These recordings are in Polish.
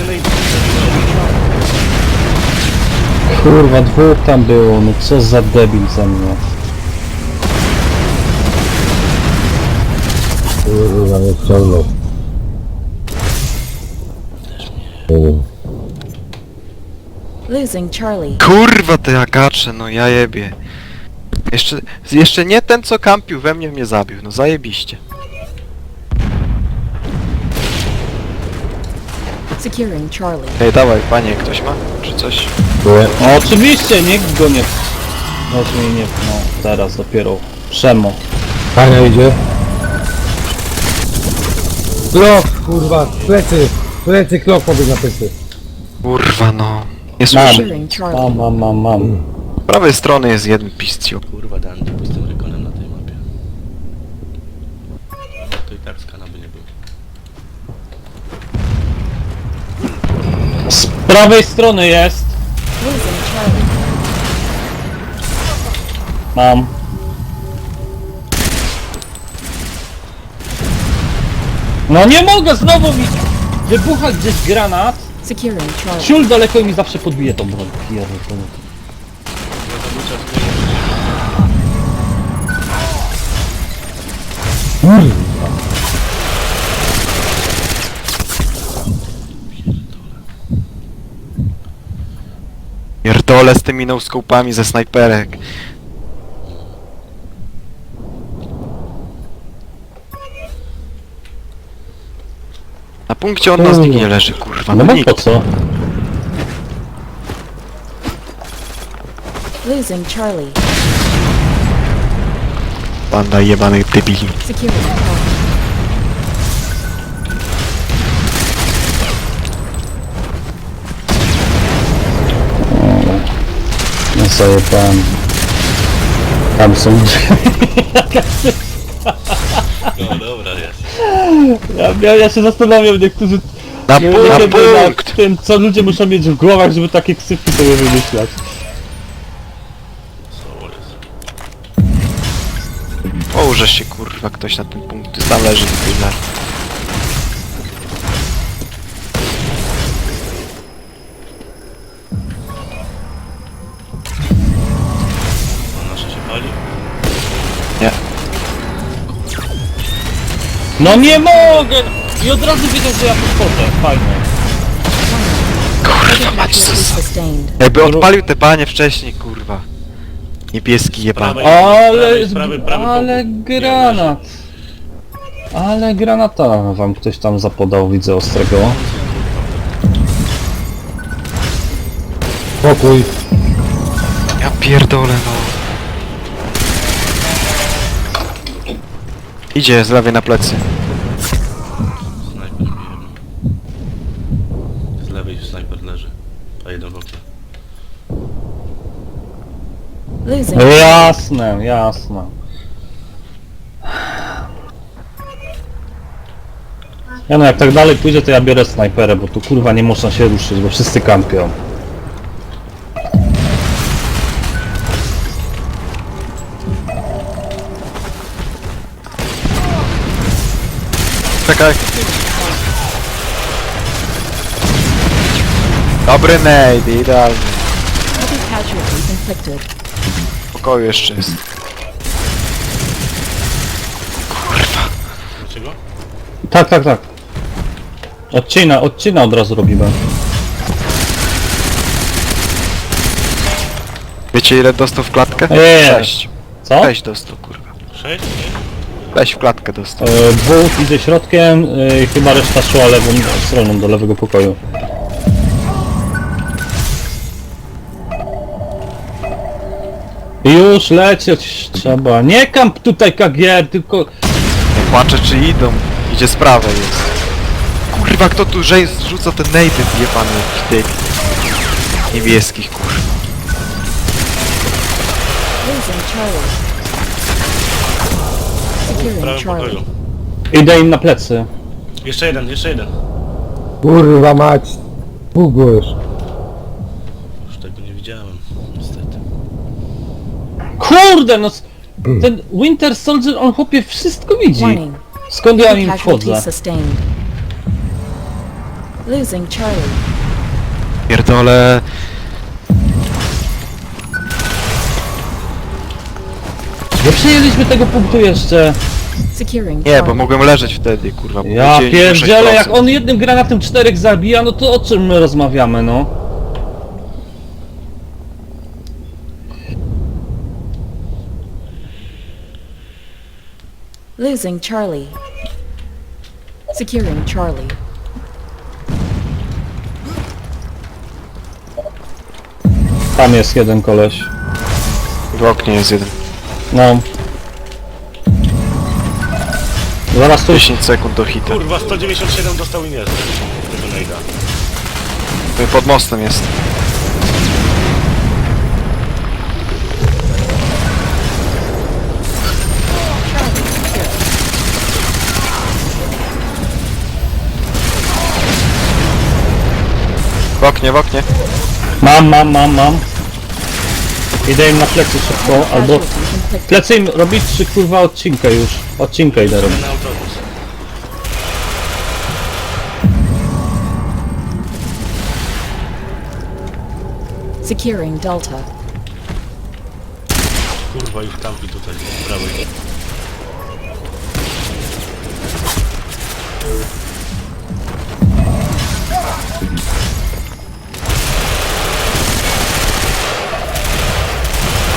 lejcie. Kurwa, dwóch tam było, no co za debil ze mnie. Kurwa, nie ściągnął. Losing Charlie. Kurwa te agacze, no ja jebie. Jeszcze, jeszcze nie ten co kampił we mnie mnie zabił, no zajebiście. Securing Charlie. Ej, dawaj, panie, ktoś ma? Czy coś? No oczywiście, nikt go nie... No nie, nie, no teraz dopiero. Przemo. Pania idzie. Klok, kurwa, plecy. Plecy, klok pobiegł na plecy. Kurwa no. Nie słyszę. Securing Charlie. Mam, mam, mam, mam. Z prawej strony jest jeden piscio. Kurwa, Dandy, z tym rekonem na tej mapie. To i tak skana by nie było. Z prawej strony jest. Losing Charlie. Mam. No nie mogę znowu mi... Wybucha gdzieś granat. Securing Charlie. Ciul daleko i mi zawsze podbije tą broń. Pierdolę. Pierdolę z tymi no-scopami ze snajperek. Na punkcie od nas nikt nie leży, kurwa, No no bo po nikt. co? Losing Charlie. Banda jebanych debili. Securing Sobie pan. Tam są No dobra, jest. ja, ja, ja się zastanawiam, niektórzy... Na, nie- pu- nie na punkt! tym, co ludzie muszą mieć w głowach, żeby takie ksywki sobie wymyślać. Jest? Położę się kurwa ktoś na ten punkt, tam leży tyle. A No nie mogę! I od razu wiedział, że ja podchodzę. Fajnie. Kurwa mać, sustained. Jakby odpalił te panie wcześniej, kurwa. Niebieski jebany. Prawej- Ale... prawej- ale boku. granat. Ale granata wam ktoś tam zapodał, widzę ostrego. Pokój. Ja pierdolę no. Idzie z lewej na plecy. Snajper bije jedno. Z lewej snajper leży. A jeden w oknie. No jasne, jasne. Ja no jak tak dalej pójdzie to ja biorę snajperę, bo tu kurwa nie można się ruszyć, bo wszyscy kampią. Czekaj. Dobry nade, idealnie. heavy casualties inflicted. Pokoju jeszcze jest. Kurwa. Dlaczego? Tak, tak, tak. Odcina, odcina od razu robimy. Wiecie ile dostał w klatkę? Eee. Sześć. Co? Sześć dostał, kurwa. Sześć? Weź w klatkę dostał. E, dwóch idzie środkiem, e, chyba reszta szła lewą stroną do lewego pokoju. Już lecieć trzeba. Nie kamp tutaj KGR, tylko... Nie płaczę czy idą. Idzie z prawej jest. Kurwa, kto tu żej zrzuca te jebany jakiś debil. Niebieskich, kurwa. Losing Charlie. W Securing prawym Charlie. pokoju. Idę im na plecy. Jeszcze jeden, jeszcze jeden. Kurwa mać. Już. Już tego nie widziałem, niestety. Kurde, no... s- Ten Winter Soldier, on chłopie wszystko widzi. Warning. Skąd ja Heavy im casualties wchodzę? sustained. Losing Charlie. Pierdolę. Nie przyjęliśmy tego punktu jeszcze. Securing Nie, Charlie. bo mogłem leżeć wtedy, kurwa. bo Ja powiedzieli, że pierdzielę, 6%. jak on jednym granatem czterech zabija, no to o czym my rozmawiamy, no? Losing Charlie. Securing Charlie. Tam jest jeden koleś. W oknie jest jeden. No. Zaraz tu 10 sekund do hita. Kurwa, 197 dostał i nie tego nejda. Pod mostem jest. W oknie, w oknie. Mam, mam, mam, mam. Idę im na plecy szybko, albo... Plecy im robić czy kurwa odcinkę już? Odcinkę idę robić. Na autobus. Securing Delta. Kurwa, ich kampi tutaj, z prawej.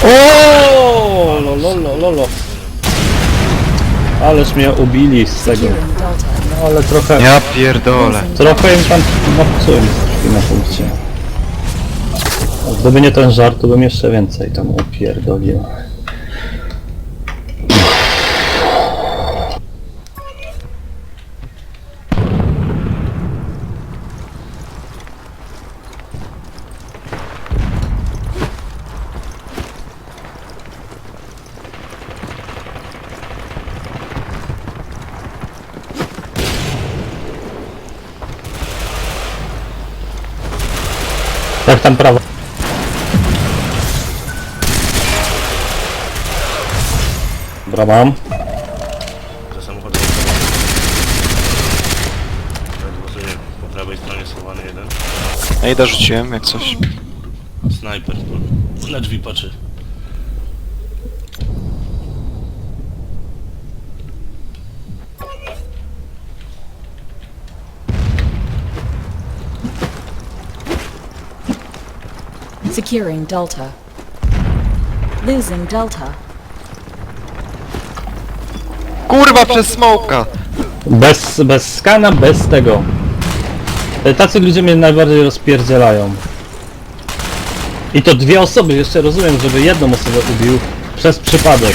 O, lo, lo, lo, lo, lo. Ależ mnie ubili z tego. No, ale trochę... Ja pierdolę. Trochę im tam napsułem troszkę na punkcie. A Gdyby nie ten żart, to bym jeszcze więcej tam upierdolił. Jak tam prawo? Dobra, mam. Za samochodem. Odwozuję po prawej stronie schowany jeden. Ejda rzuciłem, jak coś. Snajper. Na drzwi patrzy. Securing Delta. Losing Delta. Kurwa, przez smoka! Bez, bez skana, bez tego. E, Tacy ludzie mnie najbardziej rozpierdzielają. I to dwie osoby, jeszcze rozumiem, żeby jedną osobę ubił przez przypadek.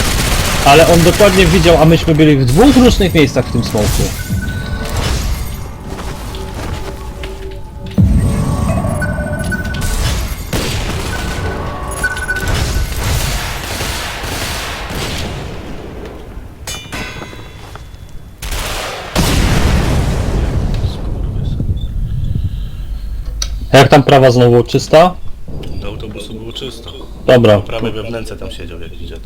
Ale on dokładnie widział, a myśmy byli w dwóch różnych miejscach w tym smoku. Jak tam prawa znowu czysta? Do autobusu było czysto. Dobra. Po prawej we wnęce tam siedział jakiś dziad.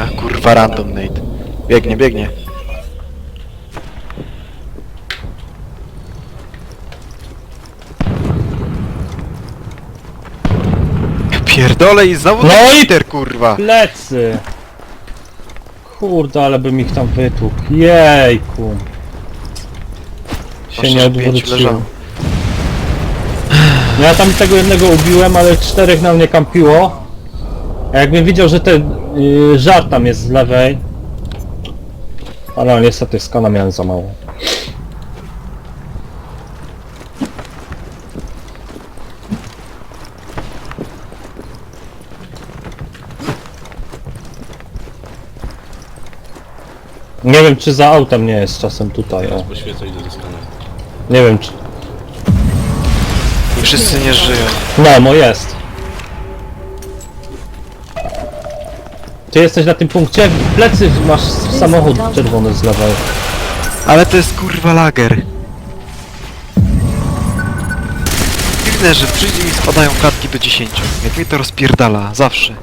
A, kurwa, random Nate. Biegnie, biegnie. Pierdolę i znowu No ten i- cheater, kurwa! Plecy! Kurde, ale bym ich tam wytłukł. Jejku. Się nie Aż pięć odwróciłem. Leżało. Ja tam tego jednego ubiłem, ale czterech na mnie kampiło. A jakbym widział, że ten yy, żart tam jest z lewej. Ale no, niestety skana miałem za mało. Nie wiem czy za autem nie jest czasem tutaj, o. Poświecę idę ze skanem. Nie wiem czy... Wszyscy nie żyją. No, no jest. Ty jesteś na tym punkcie? Plecy masz samochód czerwony z lewej. Ale to jest kurwa lager. Dziwne, że przyjdzie i spadają klatki do 10. Jak mnie to rozpierdala, zawsze.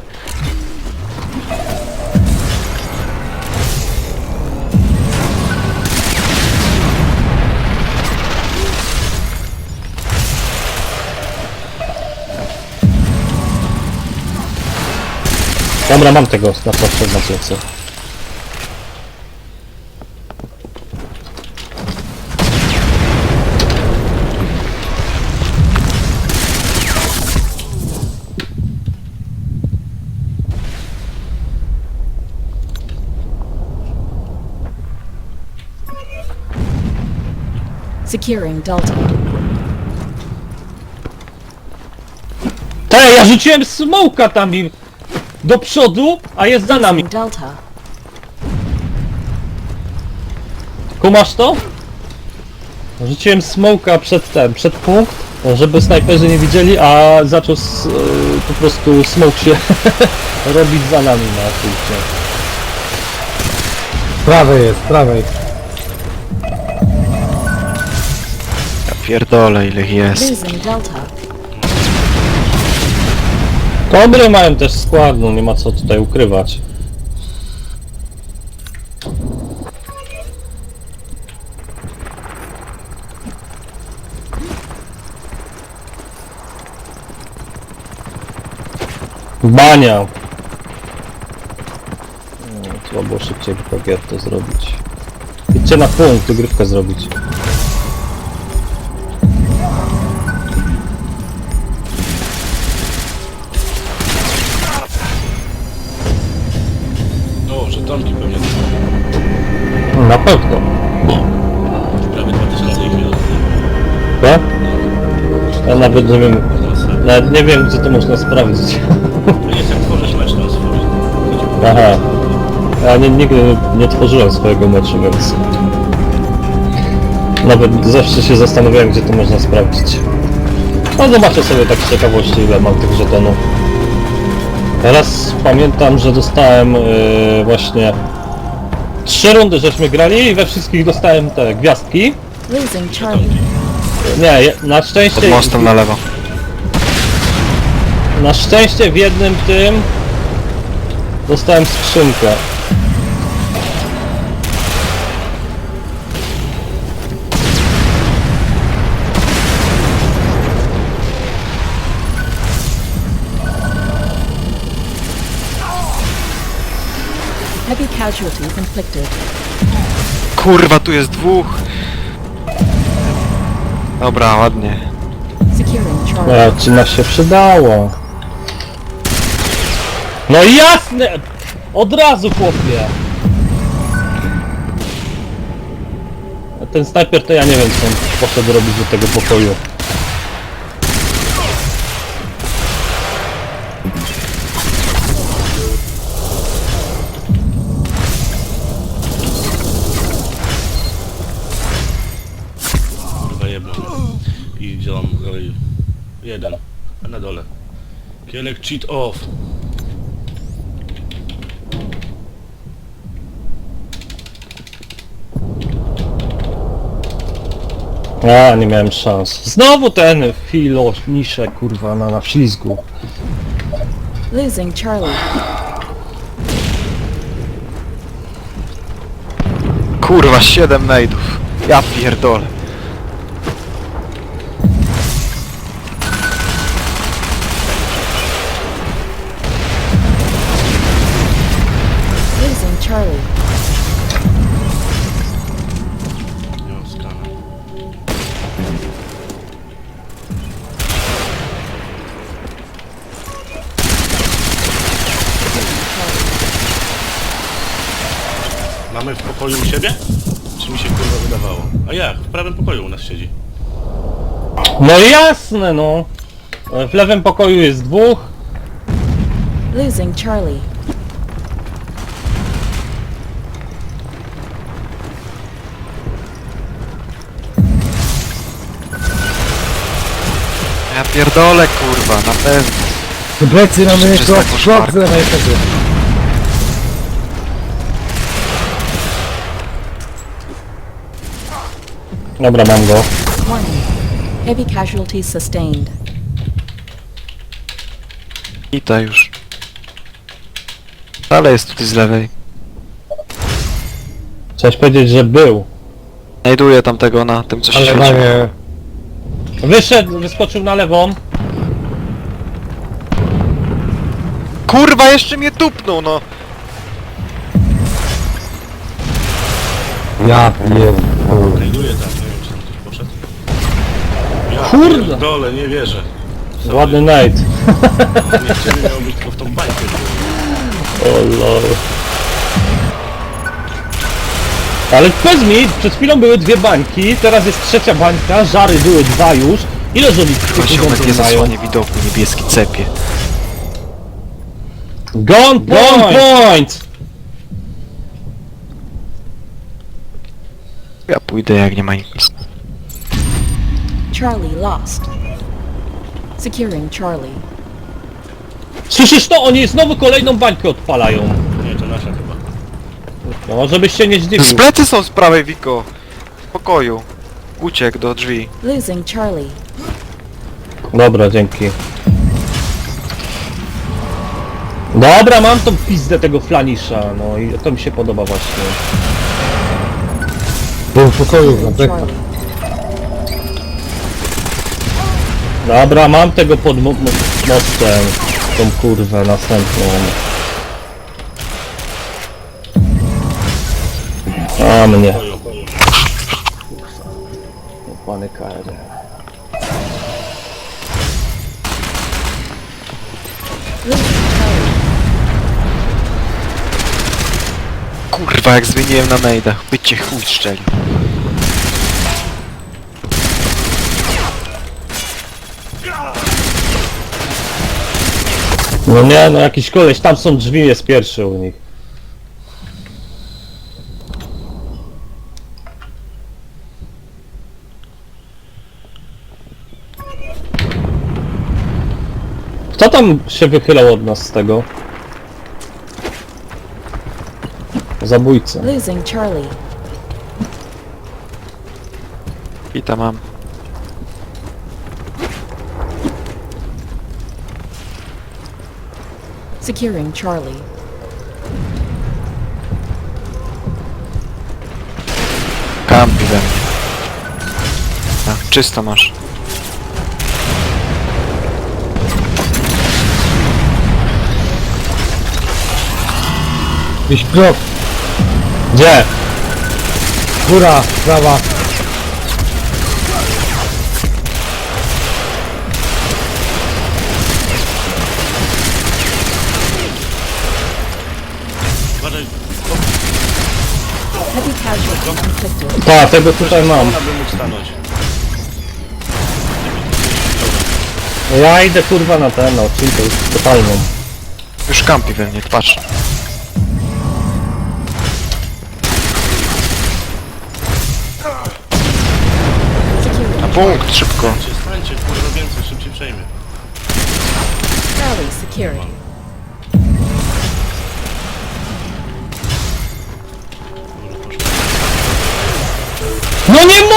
Dobra, mam tego na zawsze znacząco. Securing Delta. Te, ja rzuciłem smoka tam i do przodu, a jest za nami. Delta. Kumasz to? Rzuciłem smoka przed ten, przed punkt, żeby snajperzy nie widzieli, a zaczął s, y, po prostu smoke się robić za nami na punkcie. Prawej jest, prawej. Ja pierdolę ile ich jest. Losing Delta. Dobry mają też skład, no nie ma co tutaj ukrywać. Bania! No, Trzeba było szybciej PG to zrobić. Idźcie na punkt, dogrywkę zrobić. Pewno. prawie 2000 ich miał. Tak? Ja nawet nie wiem, nawet nie wiem gdzie to można sprawdzić. To jest jak tworzysz mecz tam swój. Aha. Ja nie, nigdy nie tworzyłem swojego meczu, więc... Nawet zawsze się zastanawiałem, gdzie to można sprawdzić. No zobaczę sobie tak z ciekawości, ile mam tych żetonów. Teraz pamiętam, że dostałem yy, właśnie... Trzy rundy żeśmy grali i we wszystkich dostałem te gwiazdki. Losing Charlie. Nie, je- na szczęście... Pod mostem na lewo. Na szczęście w jednym tym dostałem skrzynkę. Heavy casualties inflicted. Kurwa, tu jest dwóch. Dobra, ładnie. Securing Charlie. No, czy nas się przydało? No jasne! Od razu chłopie! A Ten snajper to ja nie wiem co on poszedł robić do tego pokoju. Jeden. A na dole. Kielek cheat off. A, nie miałem szans. Znowu ten filo, nisze kurwa na, na ślizgu. Losing Charlie. Kurwa, 7 nade'ów. Ja pierdolę. Mamy w pokoju u siebie? Czy mi się kurwa wydawało? A jak? W prawym pokoju u nas siedzi. No jasne no! W lewym pokoju jest dwóch. Losing Charlie. Ja pierdolę, kurwa, na pewno. Plecy mamy krok z lewej plecy. Dobra, mam go. Heavy casualties sustained. I ta już. Ale jest tutaj z lewej. Chciałeś powiedzieć, że był. Znajduję tamtego na tym, co się Ale świeci. panie, Wyszedł, wyskoczył na lewą. kurwa, jeszcze mnie tupnął, no! Ja pierdolę. Znajduję tam, nie Kurde. Dole, nie wierzę. Ładny night. Nie miał być tylko w tą bańkę. O lol. Ale powiedz mi, przed chwilą były dwie bańki, teraz jest trzecia bańka, żary były dwa już. Ile żoli ziomek nie zasłanie widoku, niebieski cepie. Gone point! Gone point! Ja pójdę jak nie ma nic. Charlie lost. Securing Charlie. Słyszysz to? Oni znowu kolejną bańkę odpalają. Nie, to nasza chyba. No, żebyś się nie zdziwił. plecy są z prawej, Wiko. W pokoju. Uciekł do drzwi. Losing Charlie. Dobra, dzięki. Dobra, mam tą pizdę tego flanisza, no i to mi się podoba właśnie. Był w pokoju na Securing plecach. Charlie. Dobra, mam tego pod mo mo mostem. Tą kurwę następną. A mnie. Pany KR. Losing Charlie. Kurwa, jak zmieniłem na najdach. Bycie chuj. No nie, no jakiś koleś, tam są drzwi, jest pierwszy u nich. Kto tam się wychylał od nas z tego? Zabójca. Losing Charlie. I tam mam. Securing Charlie. Kampi we mnie. A, czysto masz. Jakiś krok. Gdzie? Góra, prawa. Tak, tego tutaj mam. ona by mógł stanąć. Ja idę kurwa na ten, no, czyli totalną. Już kampi we mnie, patrz. Na punkt, szybko.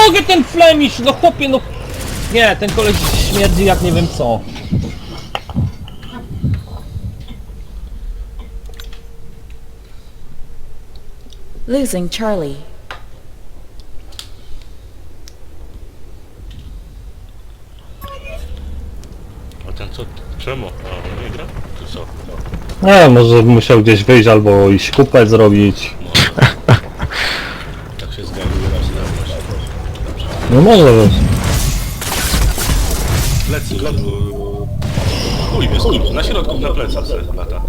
Mogę ten flemish, no chłopie, no... Nie, ten koleś śmierdzi jak nie wiem co. Losing Charlie. A ten co? Czemu? A on nie gra? Czy co? Nie, może musiał gdzieś wyjść albo iść kupę zrobić. Tak się zgaduje raz na Dobrze. No może być. Plecy, plecy. Chuj mnie skurcz, na środku, na plecach se lata.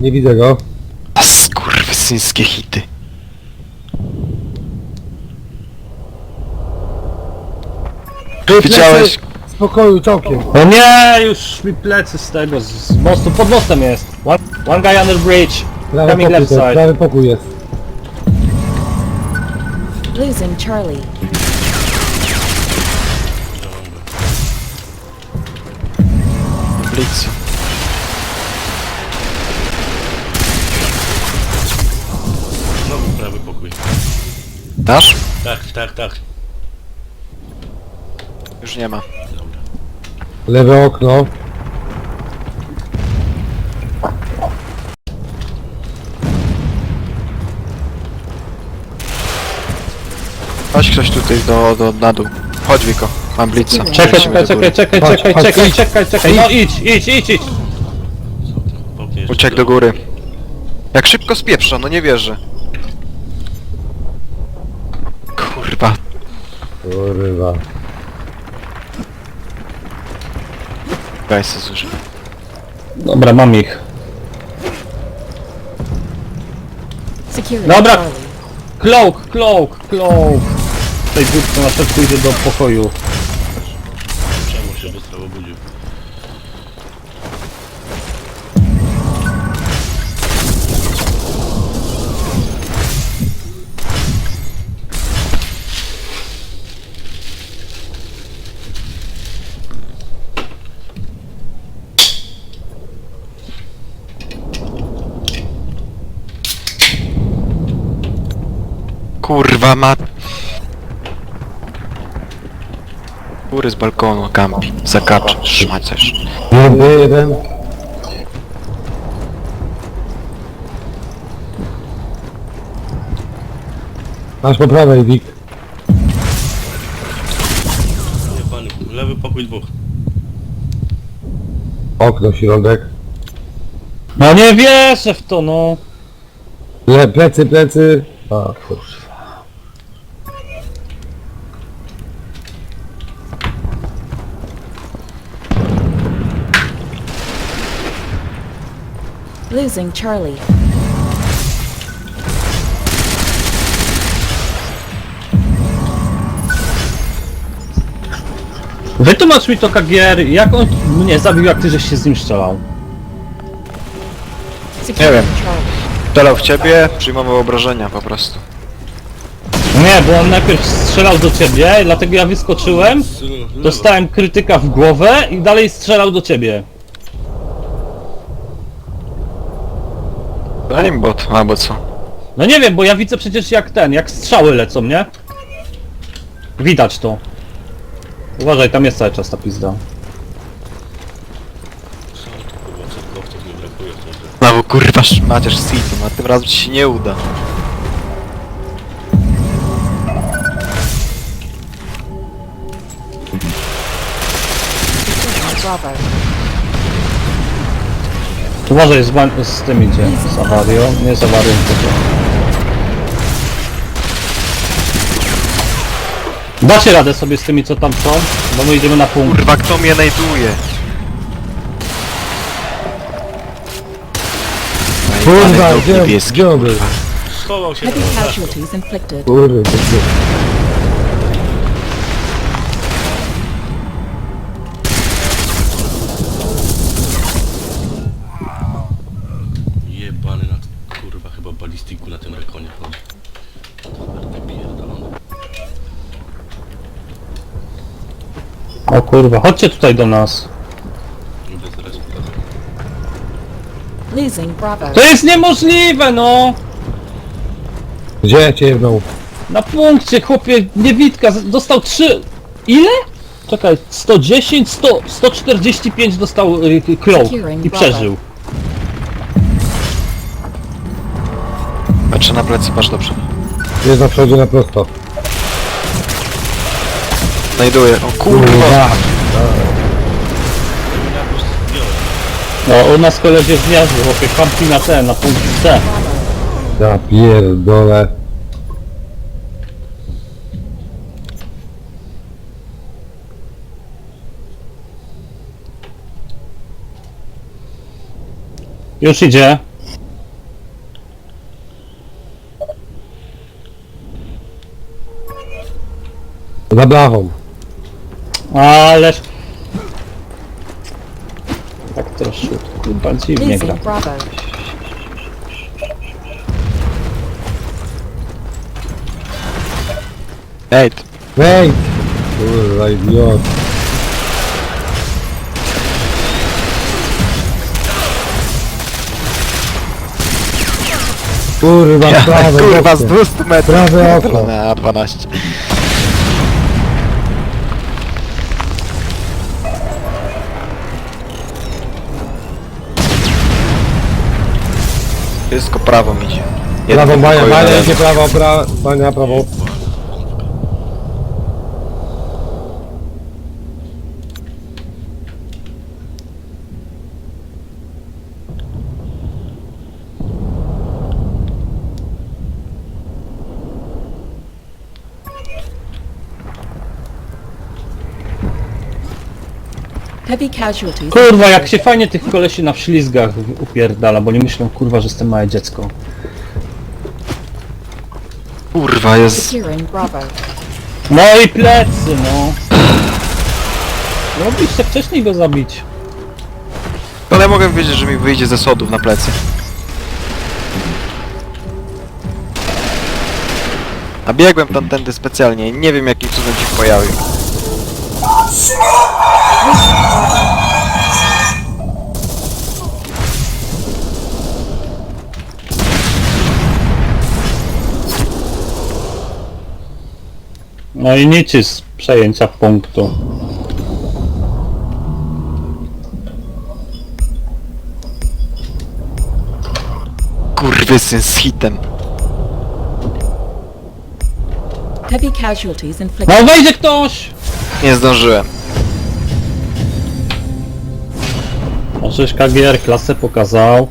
Nie widzę go. A skurwysyńskie hity. Ty, Widziałeś? plecy Z pokoju całkiem. No nie, już mi plecy z tego, z, z mostu, pod mostem jest. One, one guy under bridge, Prawy coming pokój, left to, side. prawy pokój jest. Losing Charlie. Blitz. Znowu prawy pokój. Dasz? Tak, tak, tak. Już nie ma. Lewe okno. Chodź ktoś tutaj do, do, na dół. Chodź Wiko, mam blitza. Czekaj, Lecimy czekaj, do góry. czekaj, czekaj, Chodź, czekaj, chodź, czekaj, idź. czekaj, czekaj, no idź, idź, idź, idź. Uciekł do góry. Jak szybko spieprza, no nie wierzę. Kurwa. Kurwa. Daj se. Dobra, mam ich. Securing Dobra. Cloak, cloak, cloak. Tej dupce na szybko idzie do pokoju. Czemu się wysтрał obudził? Kurwa ma... Góry z balkonu, kampi. Zakacz, szmaciarz. Jeden, jeden. Masz po prawej, Wik. Jebany, lewy pokój dwóch. Okno, środek. No nie wierzę w to, no. Le, plecy, plecy. A, kurwa. Losing Charlie. Wytłumacz mi to Kagier, jak on mnie zabił, jak ty żeś się z nim strzelał. Securing wiem. Charlie. Strzelał w ciebie, przyjmował obrażenia po prostu. Nie, bo on najpierw strzelał do ciebie, dlatego ja wyskoczyłem, dostałem krytyka w głowę i dalej strzelał do ciebie. Aimbot, albo co? No nie wiem, bo ja widzę przecież jak ten, jak strzały lecą, nie? Widać to. Uważaj, tam jest cały czas ta pizda. Kurwa, cyrkowców nie brakuje w tej grze. Znowu kurwa szmaciarz z City, a tym razem ci się nie uda. Bravo. Uważaj, z, z tym idzie, z awarią, nie z awarią, tylko. Dacie radę sobie z tymi, co tam są, bo my idziemy na punkt. Kurwa, kto mnie najduje? Kurwa, gdzie, gdzie on był? Schował się Heavy casualties inflicted. Kurwa, gdzie? O kurwa, chodźcie tutaj do nas. Idę zaraz pokażę. Losing Bravo. To jest niemożliwe, no! Gdzie cię jebnął? Na punkcie, chłopie, niewidka, z- dostał 3... Ile? Czekaj, 110, 100, 145 dostał y, y, i przeżył. Patrzę na plecy, patrz dobrze. Jest na przodzie na prosto. Znajduję. O kurwa! No, u nas koleś jest gniazdo, chłopie, kampi na ten, na punkt C. Ja pierdolę. Już idzie. Za blachą. Ależ... Tak troszkę, chyba dziwnie gra. Losing Bravo. Ej, Ej! Kurwa, idiot. Kurwa, prawe kurwa z okno. 200 metrów. Prawe okno. Na 12. Wszystko prawo mi idzie. Jeden Prawo, Bania, Bania, idzie prawo, pra, Bania, prawo. Heavy casualties. Kurwa, jak się fajnie tych kolesi na wślizgach upierdala, bo nie myślą kurwa, że jestem małe dziecko. Kurwa, jest... Securing Bravo. No i plecy, no. Mogliście wcześniej go zabić. Ale mogę wiedzieć, że mi wyjdzie ze sodów na plecy. A biegłem tamtędy specjalnie, nie wiem jakim cudem się pojawił. No i nic z przejęcia punktu. Kurwysyn z hitem. Heavy casualties inflicted. No wejdzie ktoś! Nie zdążyłem. Możesz KGR klasę pokazał.